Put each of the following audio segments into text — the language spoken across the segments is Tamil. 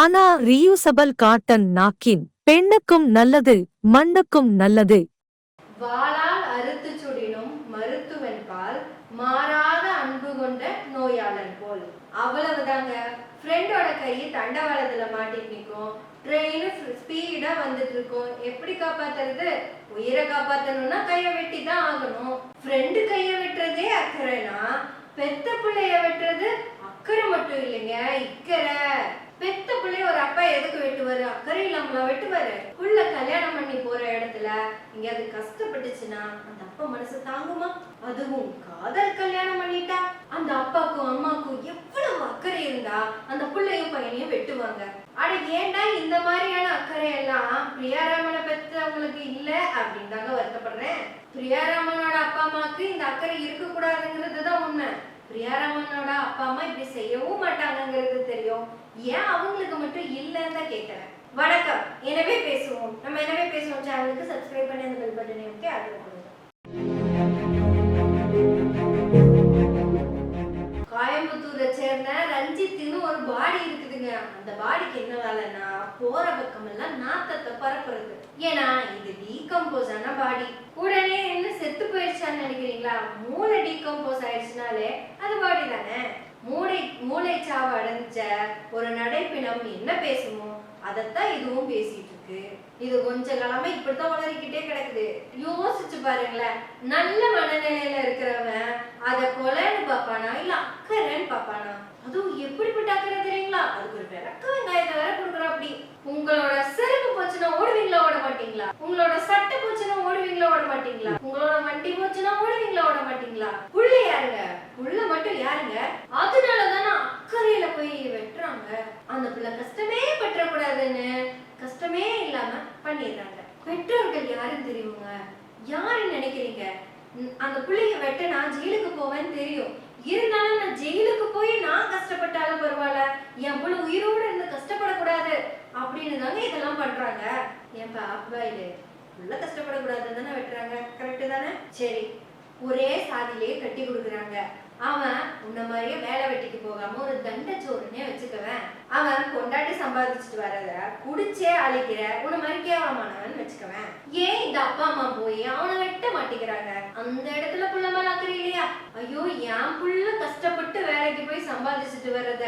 ஆனா ரியூசபல் காட்டன் நாக்கின் பெண்ணுக்கும் நல்லது மண்ணுக்கும் நல்லது. வாளால் அறுத்து சுடினும் மருத்துவன் பால் மாறாத அன்பு கொண்ட நோயாளன் போல். அவ்வளவுதாங்க. ஃப்ரெண்டோட கை தண்டவாளத்துல மாட்டிட்டு நிற்கும் ட்ரெயின் ஸ்பீடா வந்துட்டு இருக்கும். எப்படி காப்பாத்துறது? உயிரை காப்பாத்தணும்னா கையை வெட்டி தான் ஆகணும். ஃப்ரெண்டு கையை வெட்டுறதே அக்கறைனா பெத்த பிள்ளைய வெட்டுறது அக்கறை மட்டும் இல்லைங்க இக்கறை. பெத்த பிள்ளைய ஒரு அப்பா எதுக்கு வெட்டுவாரு? அக்கறை இல்லாமல வெட்டுவாரு? புள்ள கல்யாணம் பண்ணி போற இடத்துல எங்கேயாவது கஷ்டப்பட்டுச்சுன்னா அந்த அப்பா மனசு தாங்குமா? அதுவும் காதல் கல்யாணம் பண்ணிட்டா அந்த அப்பாக்கும் அம்மாக்கும் எவ்வளவு அக்கறை இருந்தா அந்த பிள்ளையும் பையனையும் வெட்டுவாங்க. அட ஏண்டா இந்த மாதிரியான அக்கறை எல்லாம் பிரியாராமனை பெற்றவங்களுக்கு இல்ல அப்படின்னு தாங்க வருத்தப்படுறேன். பிரியாராமனோட அப்பா அம்மாவுக்கு இந்த அக்கறை இருக்க கூடாதுங்கிறது தான் உண்மை. பிரியாராமனோட அப்பா அம்மா இப்படி செய்யவும் மாட்டாங்கங்கிறது தெரியும். ஏன் அவங்களுக்கு மட்டும் இல்லைன்னு தான் கேட்கிறேன் வணக்கம். எனவே பேசுவோம். நம்ம எனவே பேசுவோம். சேனலுக்கு சப்ஸ்கிரைப் பண்ணி அந்த பெல் பட்டனை அமைத்து அது கோயம்புத்தூரை சேர்ந்த ரஞ்சித்னு ஒரு பாடி இருக்குதுங்க. அந்த பாடிக்கு என்ன வேலைன்னா போற பக்கம் எல்லாம் நாத்தத்தை பரப்புறது. ஏன்னா இது டீகம்போஸ் ஆன பாடி. கூட ஆயிடுச்சான்னு நினைக்கிறீங்களா? மூளை டீகம்போஸ் ஆயிடுச்சுனாலே அது பாடி தானே மூளை மூளைச்சாவு அடைஞ்ச ஒரு நடைப்பினம் என்ன பேசுமோ அதைத்தான் இதுவும் பேசிட்டு இருக்கு. இது கொஞ்ச காலமா இப்படித்தான் வளரிக்கிட்டே கிடக்குது. யோசிச்சு பாருங்களேன். நல்ல மனநிலையில இருக்கிறவன் அத கொலைன்னு பாப்பானா இல்ல அக்கறைன்னு பாப்பானா அதுவும் எப்படிப்பட்ட அக்கறை தெரியுங்களா? அதுக்கு ஒரு விளக்க வெங்காயத்தை வேற கொடுக்குறோம் அப்படி உங்களோட செருப்பு போச்சுன்னா ஓடுவீங்களா ஓட மாட்டீங்களா? உங்களோட சட்டை போச்சுன்னா ஓடுவீங்களா ஓட மாட்டீங்களா? உங்களோட வண்டி போச்சுன்னா ஓடுவீங்களா ஓட மாட்டீங்களா? புள்ள யாருங்க? புள்ள மட்டும் யாருங்க? அதனாலதானே அக்கறையில போய் வெட்டுறாங்க. அந்த பிள்ளை கஷ்டமே பற்றக்கூடாதுன்னு கஷ்டமே இல்லாம பண்ணிடுறாங்க. பெற்றோர்கள் யாருன்னு தெரியுங்க? யாருன்னு நினைக்கிறீங்க? அந்த பிள்ளைய வெட்ட நான் ஜெயிலுக்கு போவேன்னு தெரியும். இருந்தாலும் நான் ஜெயிலுக்கு போய் நான் கஷ்டப்பட்டாலும் பரவாயில்ல. என் பிள்ளை உயிரோட இருந்து கஷ்டப்படக்கூடாது. அப்படின்னு தாங்க இதெல்லாம் பண்றாங்க. ஏன்பா அப்பாயிலு உள்ள கஷ்டப்படக்கூடாதுன்னு தானே வெட்டுறாங்க. கரெக்டு தானே? சரி. ஒரே சாதியிலேயே கட்டி கொடுக்குறாங்க. அவன் உன்ன மாதிரியே வேலை வெட்டிக்கு போகாம ஒரு தண்டச்சோறுனே வச்சுக்கவேன். அவன் கொண்டாட்டி சம்பாதிச்சுட்டு வரத குடிச்சே அழிக்கிற உன மாதிரி கேவலமானவன் வச்சுக்கவேன். ஏன் இந்த அப்பா அம்மா போய் அவனை வெட்ட மாட்டேங்கிறாங்க? அந்த இடத்துல புள்ள மேல அக்கறை இல்லையா? ஐயோ என் புள்ள கஷ்டப்பட்டு வேலைக்கு போய் சம்பாதிச்சுட்டு வர்றத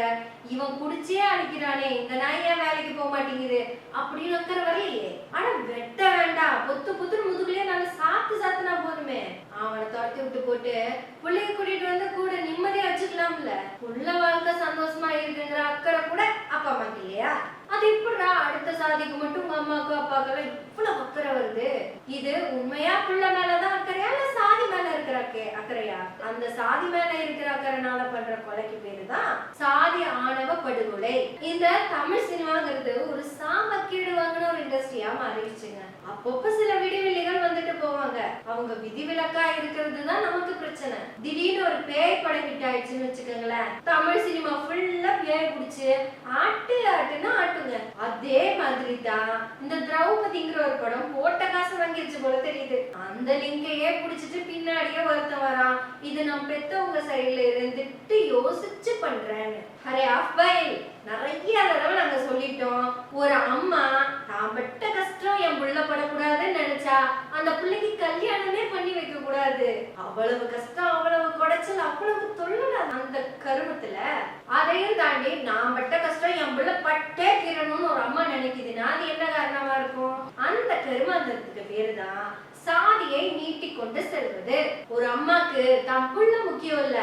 இவன் குடிச்சே அழிக்கிறானே இந்த நாய் ஏன் வேலைக்கு போக மாட்டேங்குது? அப்படின்னு அக்கறை வரலையே. ஆனா வெட்ட வேண்டாம். பொத்து புத்துரு முதுகுலயே நல்ல சாத்து சாத்துனா போதுமே. அவனை துரத்தி விட்டு போட்டு பிள்ளைய கூட்டிட்டு வந்து கூட நிம்மதியா வச்சுக்கலாம்ல. உள்ள வாழ்க்கை சந்தோஷமா இருக்குங்கிற அக்கறை கூட அப்பா அம்மாக்கு இல்லையா? அது எப்படிடா அடுத்த சாதிக்கு மட்டும் உங்க அம்மாக்கும் அப்பாக்கெல்லாம் இவ்வளவு அக்கறை வருது? இது உண்மையா புள்ள மேலதான் அக்கறையா இல்ல சாதி மேல இருக்கிற அக்கறையா? அந்த சாதி மேல இருக்கிற அக்கறைனால பண்ற கொலைக்கு பேரு தான் சாதி ஆணவ படுகொலை. இந்த தமிழ் சினிமாங்கிறது ஒரு சாமக்கீடு வாங்கின ஒரு இண்டஸ்ட்ரியா மாறிடுச்சுங்க. அப்பப்ப சில விடிவெளிகள் அவங்க விதிவிலக்கா இருக்கிறது தான் நமக்கு பிரச்சனை. திடீர்னு ஒரு பேய் படம் ஹிட் ஆயிடுச்சுன்னு வச்சுக்கோங்களேன். தமிழ் சினிமா ஃபுல்லா பேய் பிடிச்சு ஆட்டு ஆட்டுன்னு ஆட்டுங்க. அதே மாதிரி தான் இந்த திரௌபதிங்கிற ஒரு படம் போட்ட காசு வாங்கிருச்சு போல தெரியுது. அந்த லிங்கையே புடிச்சிட்டு பின்னாடியே ஒருத்தன் வரான். இது நம்ம பெத்தவங்க சைடுல இருந்து யோசிச்சு பண்றேன்னு. அரே அஃபைல். நிறைய தடவை நாங்க சொல்லிட்டோம். ஒரு அம்மா தான் பட்ட கஷ்டம் என் புள்ள படக்கூடாதுன்னு நினைச்சா அந்த பிள்ளைக்கு கல்யாணமே பண்ணி வைக்க கூடாது. அவ்வளவு கஷ்டம் அவ்வளவு குடைச்சல் அவ்வளவு தொல்லல அந்த கருமத்துல அதையும் தாண்டி நான் பட்ட கஷ்டம் என் புள்ள பட்டே தீரணும்னு ஒரு அம்மா நினைக்குதுன்னா அது என்ன காரணமா இருக்கும்? அந்த கருமாந்தரத்துக்கு பேருதான் சாதியை நீட்டிக்கொண்டு செல்வது. ஒரு அம்மாக்கு தான் புள்ள முக்கியம் இல்ல.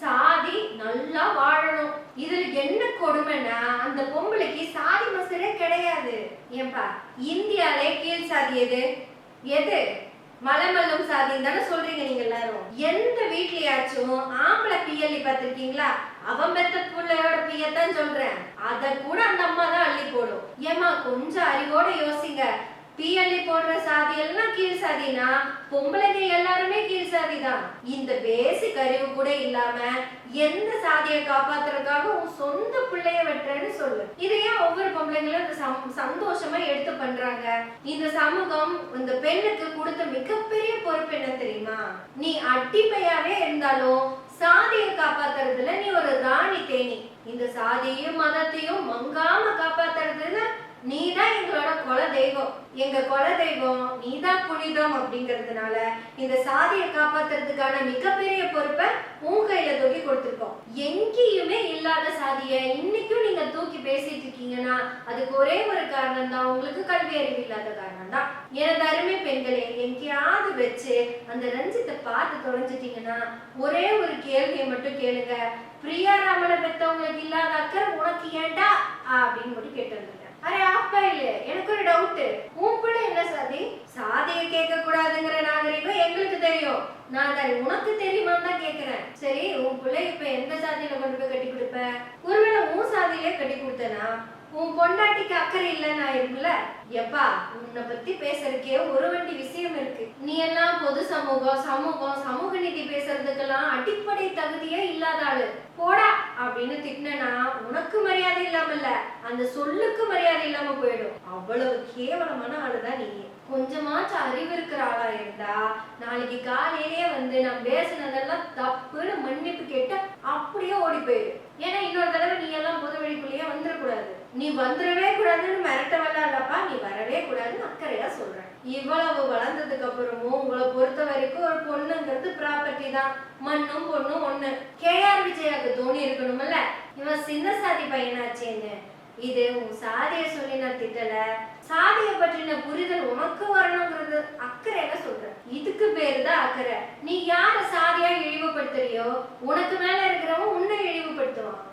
சாதி நல்லா வாழணும். இதுல என்ன கொடுமைன்னா அந்த பொம்பளைக்கு சாதி மசரே கிடையாது. ஏன்பா இந்தியாலே கீழ் சாதி எது? எது? மலமல்லும் சாதின்னு தானே சொல்றீங்க நீங்க எல்லாரும். எந்த வீட்லயாச்சும் ஆம்பளை பிஎல்இ பார்த்துருக்கீங்களா? அவன் பெத்த பிள்ளையோட பியத்தான் சொல்றேன். அத கூட அந்த அம்மா தான் அள்ளி போடும். ஏமா கொஞ்சம் அறிவோட யோசிங்க. பிஎல்இ போடுற சாதி எல்லாம் கீழ் சாதினா பொம்பளைங்க எல்லாருமே கீழ் சாதி தான் இந்த பேசிக் அறிவு கூட இல்லாம எந்த சாதியை காப்பாத்துறதுக்காக உன் சொந்த பிள்ளைய வெட்டுறேன்னு சொல்லு. இதை ஏன் ஒவ்வொரு பொம்பளைங்களும் இந்த சம்- சந்தோஷமா எடுத்து பண்றாங்க? இந்த சமூகம் இந்த பெண்ணுக்கு கொடுத்த மிகப்பெரிய பொறுப்பு என்ன தெரியுமா? நீ அட்டிப்பையாவே இருந்தாலும் சாதியை காப்பாத்துறதுல நீ ஒரு ராணி தேனி. இந்த சாதியையும் மதத்தையும் மங்காம நீ தான் எங்களோட குல தெய்வம் எங்க குல தெய்வம் நீ தான் புனிதம் அப்படிங்கிறதுனால இந்த சாதியை காப்பாத்துறதுக்கான மிகப்பெரிய பொறுப்பை உன் கையில தூக்கி கொடுத்துருக்கோம். எங்கேயுமே இல்லாத சாதியை இன்னைக்கும் நீங்க தூக்கி பேசிட்டு இருக்கீங்கன்னா அதுக்கு ஒரே ஒரு காரணம் தான் உங்களுக்கு கல்வி அறிவு இல்லாத காரணம் தான் எனது அருமை பெண்களே எங்கேயாவது வச்சு அந்த ரஞ்சித்தை பார்த்து தொலைஞ்சிட்டீங்கன்னா ஒரே ஒரு கேள்வியை மட்டும் கேளுங்க. பிரியா ராமனை பெத்தவங்களுக்கு இல்லாத அக்கறை உனக்கு ஏன்டா அப்படின்னு மட்டும் கேட்டு அரே அப்பா இல்ல எனக்கு ஒரு டவுட் உன் பிள்ளை என்ன சாதி? சாதியை கேட்க கூடாதுங்கிற நாகரிகம் எங்களுக்கு தெரியும். நான் தான் உனக்கு தெரியுமான்னு தான் கேக்குறேன். சரி உன் பிள்ளை இப்ப எந்த சாதியில கொண்டு போய் கட்டி கொடுப்ப? ஒருவேளை உன் சாதியிலே கட்டி கொடுத்தனா? உன் பொண்டாட்டிக்கு அக்கறை இல்லைன்னு ஆயிருக்குல்ல எப்பா உன்னை பத்தி பேசுறதுக்கே ஒரு வண்டி விஷயம் இருக்கு. நீ எல்லாம் பொது சமூகம் சமூகம் சமூக நீதி பேசுறதுக்கெல்லாம் அடிப்படை தகுதியே இல்லாத ஆளு. போடா அப்படின்னு திட்டினா உனக்கு மரியாதை இல்லாம இல்ல அந்த சொல்லுக்கு மரியாதை இல்லாம போயிடும். அவ்வளவு கேவலமான ஆளுதான் நீ. கொஞ்சமாச்சும் அறிவு இருக்கிற ஆளா இருந்தா நாளைக்கு காலையிலேயே வந்து நான் பேசுனதெல்லாம் தப்புன்னு மன்னிப்பு கேட்டு அப்படியே ஓடி போயிடு ஏன்னா இன்னொரு தடவை நீ எல்லாம் பொது வழிக்குள்ளேயே வந்துடக்கூடாது நீ வந்துடவே கூடாதுன்னு மிரட்ட இல்லப்பா நீ வரவே கூடாதுன்னு அக்கறையா சொல்றேன். இவ்வளவு வளர்ந்ததுக்கு அப்புறமும் உங்களை பொறுத்த வரைக்கும் ஒரு பொண்ணுங்கிறது ப்ராப்பர்ட்டி தான். மண்ணும் பொண்ணும் ஒண்ணு. கேஆர் விஜயாக்கு தோணி இருக்கணும்ல? இவன் சின்ன சாதி பையனாச்சேன்னு. இது உன் சாதியை சொல்லி நான் திட்டல. சாதியை பற்றின புரிதல் உனக்கு வரணுங்கிறது அக்கறையில சொல்றேன். இதுக்கு பேரு தான் அக்கறை. நீ யார சாதியா இழிவுபடுத்துறியோ உனக்கு மேல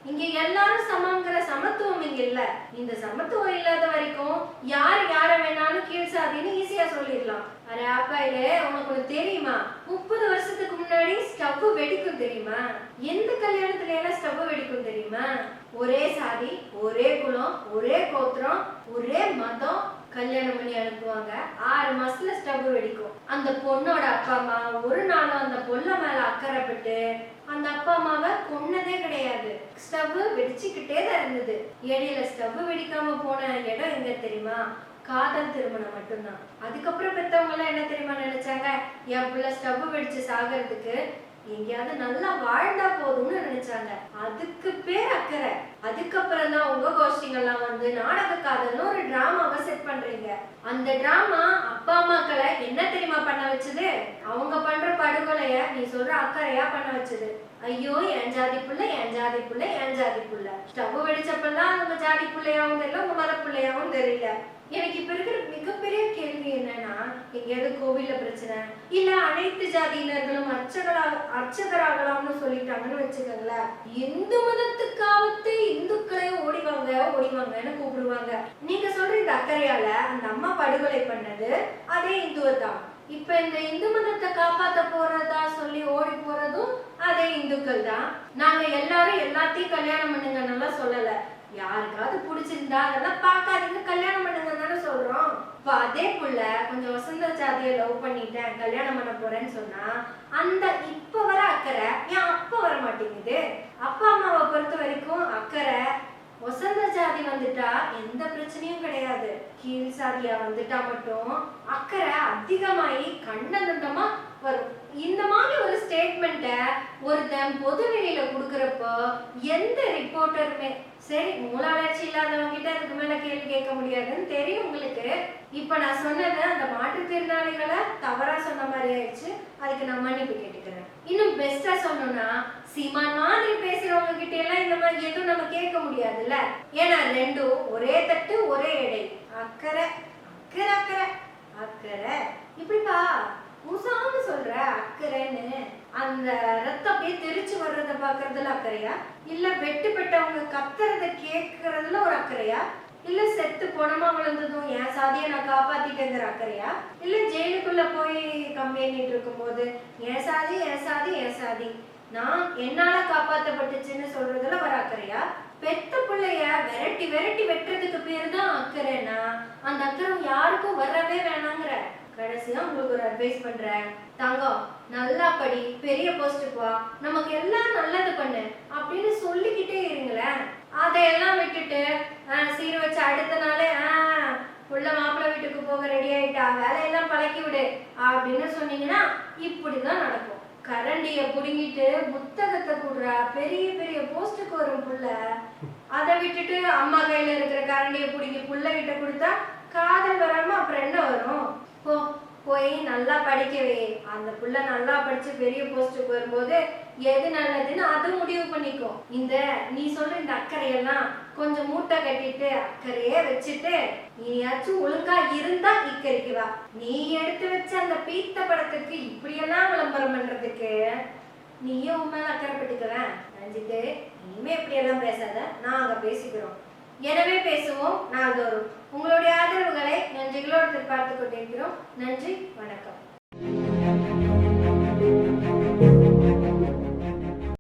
இங்க எல்லாரும் சமங்கிற சமத்துவம் இங்க இல்ல. இந்த சமத்துவம் இல்லாத வரைக்கும் யார் யார வேணாலும் கீழ் சாதின்னு ஈஸியா சொல்லிடலாம். அரே அப்பாயிலே உனக்கு தெரியுமா? முப்பது வருஷத்துக்கு முன்னாடி ஸ்டவ் வெடிக்கும் தெரியுமா? எந்த கல்யாணத்துல எல்லாம் ஸ்டவ் வெடிக்கும் தெரியுமா? ஒரே சாதி ஒரே குலம் ஒரே கோத்திரம் ஒரே மதம் கல்யாணம் பண்ணி அனுப்புவாங்க. ஆறு மாசத்துல ஸ்டவ் வெடிக்கும். அந்த பொண்ணோட அப்பா அம்மா ஒரு நாளும் அந்த பொண்ண மேல அக்கறைப்பட்டு அந்த அப்பா அம்மாவை கொன்னதே கிடையாது. ஸ்டவ் வெடிச்சுக்கிட்டே தான் இருந்தது. இடையில ஸ்டவ் வெடிக்காம போன இடம் எங்க தெரியுமா? காதல் திருமணம் மட்டும்தான். அதுக்கப்புறம் பெத்தவங்க எல்லாம் என்ன தெரியுமா நினைச்சாங்க? என் பிள்ளை ஸ்டவ் வெடிச்சு சாகிறதுக்கு எங்கேயாவது நல்லா வாழ்ந்தா போதும்னு நினைச்சாங்க. அதுக்கு பேர் அக்கறை. அதுக்கப்புறம் தான் உங்க கோஷ்டிங்கெல்லாம் வந்து நாடக காதல்னு ஒரு டிராமாவை செட் பண்றீங்க. அந்த டிராமா அப்பா அம்மாக்களை என்ன தெரியுமா பண்ண வச்சது? அவங்க பண்ற படுகொலைய நீ சொல்ற அக்கறையா பண்ண வச்சது. ஐயோ என் ஜாதி புள்ள என் ஜாதி புள்ள என் ஜாதி புள்ள. ஸ்டவ் வெடிச்சப்பெல்லாம் அவங்க ஜாதி பிள்ளையாவும் தெரியல உங்க மத பிள்ளையாவும் தெரியல. எனக்கு இப்ப இருக்கிற மிகப்பெரிய கேள்வி என்னன்னா எங்கேயாவது கோவில்ல பிரச்சனை இல்ல அனைத்து ஜாதியினர்களும் அர்ச்சகரா அர்ச்சகராகலாம்னு சொல்லிட்டாங்கன்னு வச்சுக்கோங்களேன் இந்து மதத்துக்காவது இந்துக்களே ஓடிவாங்க ஓடிவாங்கன்னு கூப்பிடுவாங்க. நீங்க சொல்ற இந்த அக்கறையால அந்த அம்மா படுகொலை பண்ணது அதே இந்துவை தான். இப்ப இந்த இந்து மதத்தை காப்பாத்த போறதா சொல்லி ஓடி போறதும் அதே இந்துக்கள் தான். நாங்க எல்லாரும் எல்லாத்தையும் கல்யாணம் பண்ணுங்கன்னு சொல்லல. யாருக்காவது பிடிச்சிருந்தா அதெல்லாம் பார்க்காதீங்க. கல்யாணம் பண்ணுங்க தானே சொல்றோம். இப்போ அதே புள்ள கொஞ்சம் வசந்த ஜாதியை லவ் பண்ணிட்டேன் கல்யாணம் பண்ண போறேன்னு சொன்னா அந்த இப்ப வர அக்கறை ஏன் அப்ப வர மாட்டேங்குது அப்பா அம்மாவை பொறுத்த வரைக்கும் அக்கறை வசந்த ஜாதி வந்துட்டா எந்த பிரச்சனையும் கிடையாது. கீழ் சாதியா வந்துட்டா மட்டும் அக்கறை அதிகமாயி கண்ணதண்டமா வரும். இந்த மாதிரி ஒரு ஸ்டேட்மெண்ட்டை ஒருத்தன் பொது வெளியில கொடுக்கறப்போ எந்த ரிப்போர்ட்டருமே சரி மூலாளர்ச்சி இல்லாதவங்க கிட்ட அதுக்கு மேல கேள்வி கேட்க முடியாதுன்னு தெரியும் உங்களுக்கு. இப்ப நான் சொன்னது அந்த மாற்றுத்திறனாளிகளை தவறா சொன்ன மாதிரி ஆயிடுச்சு. அதுக்கு நான் மன்னிப்பு கேட்டுக்கிறேன். இன்னும் பெஸ்டா சொன்னோம்னா சீமான் மாதிரி பேசுறவங்க கிட்ட எல்லாம் இந்த மாதிரி எதுவும் நம்ம கேட்க முடியாதுல்ல? ஏன்னா ரெண்டும் ஒரே தட்டு ஒரே எடை. அக்கறை அக்கறை அக்கறை அக்கறை. இப்படிப்பா முசாம சொல்ற அக்கறைன்னு அந்த ரத்தம் அப்படியே தெரிச்சு வர்றத பாக்குறதுல அக்கறையா? இல்ல வெட்டுப்பட்டவங்க கத்துறத கேக்குறதுல ஒரு அக்கறையா? இல்ல செத்து பொணமா விழுந்ததும் என் சாதியை நான் காப்பாத்திட்டேங்கிற அக்கறையா? இல்ல ஜெயிலுக்குள்ள போய் கம்ப்ளைண்ட் இருக்கும்போது என் சாதி என் சாதி என் சாதி. நான் என்னால காப்பாத்தப்பட்டுச்சுன்னு சொல்றதுல ஒரு அக்கறையா? பெத்த பிள்ளைய விரட்டி விரட்டி வெட்டுறதுக்கு பேர் தான் அக்கறைனா அந்த அக்கறை யாருக்கும் வரவே வேணாங்கிற. கடைசியா உங்களுக்கு ஒரு அட்வைஸ் பண்றேன். தங்கம் நல்லா படி பெரிய போஸ்டுக்கு வா. நமக்கு எல்லாம் நல்லது பண்ணு அப்படின்னு சொல்லிக்கிட்டே இருங்களேன். அதையெல்லாம் விட்டுட்டு சீர் வச்சு அடுத்த நாளே உள்ள புள்ள மாப்பிள்ளை வீட்டுக்கு போக ரெடி ஆயிட்டா வேலையெல்லாம் பழக்கி விடு அப்படின்னு சொன்னீங்கன்னா இப்படிதான் நடக்கும். கரண்டிய புடுங்கிட்டு புத்தகத்தை கூடுறா. பெரிய பெரிய போஸ்ட்டுக்கு வரும் புள்ள. அதை விட்டுட்டு அம்மா கையில இருக்கிற கரண்டிய புடுங்கி புள்ள கிட்ட கொடுத்தா காதல் வராம அப்புறம் என்ன வரும்? போ போய் நல்லா படிக்கவே அந்த புள்ள நல்லா படிச்சு பெரிய போஸ்ட்டுக்கு வரும்போது எது நல்லதுன்னு அது முடிவு பண்ணிக்கும் இந்த நீ சொல்ற இந்த அக்கறையெல்லாம் கொஞ்சம் மூட்டை கட்டிட்டு அக்கறையே வச்சுட்டு நீயாச்சும் ஒழுங்கா இருந்தா இக்கரைக்கு வா. நீ எடுத்து வச்ச அந்த பீத்த படத்துக்கு இப்படியெல்லாம் விளம்பரம் பண்றதுக்கு நீயே உன் மேல அக்கறைப்பட்டுக்கிறேன் ரஞ்சித்து இனிமே இப்படியெல்லாம் பேசாத. நாங்க பேசிக்கிறோம். எனவே பேசுவோம் நாள்தோறும். உங்களுடைய ஆதரவுகளை நன்றிகளோடு பார்த்து கொண்டிருக்கிறோம். நன்றி வணக்கம்.